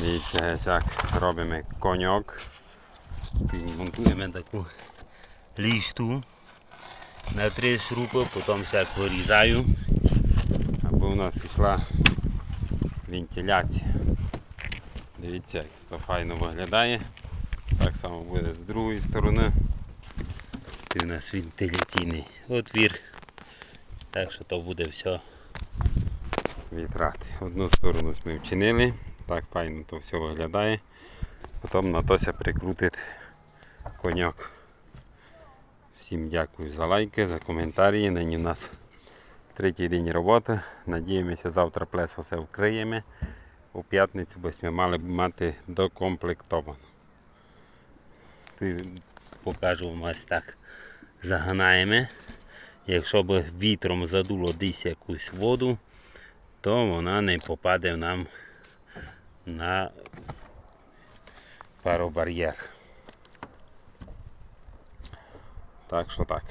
Дивіться, як робимо коньок. Монтуємо таку лішту на три шрупи, потім всяк вирізаю, аби у нас йшла вентиляція. Дивіться, як то файно виглядає. Так само буде з другої сторони. Тут у нас вентиляційний отвір. Так що то буде все вітрати. Одну сторону ми вчинили, так файно то все виглядає. Потім на тося прикрутить коньок. Всім дякую за лайки, за коментарі. Нині у нас третій день роботи. Надіємося, завтра плесо все вкриємо. У п'ятницю бо ми мали б мати докомплектовано. Покажу вам ось так. Заганаємо. Якщо б вітром задуло десь якусь воду, то вона не попаде нам на паробар'єр. Так що так.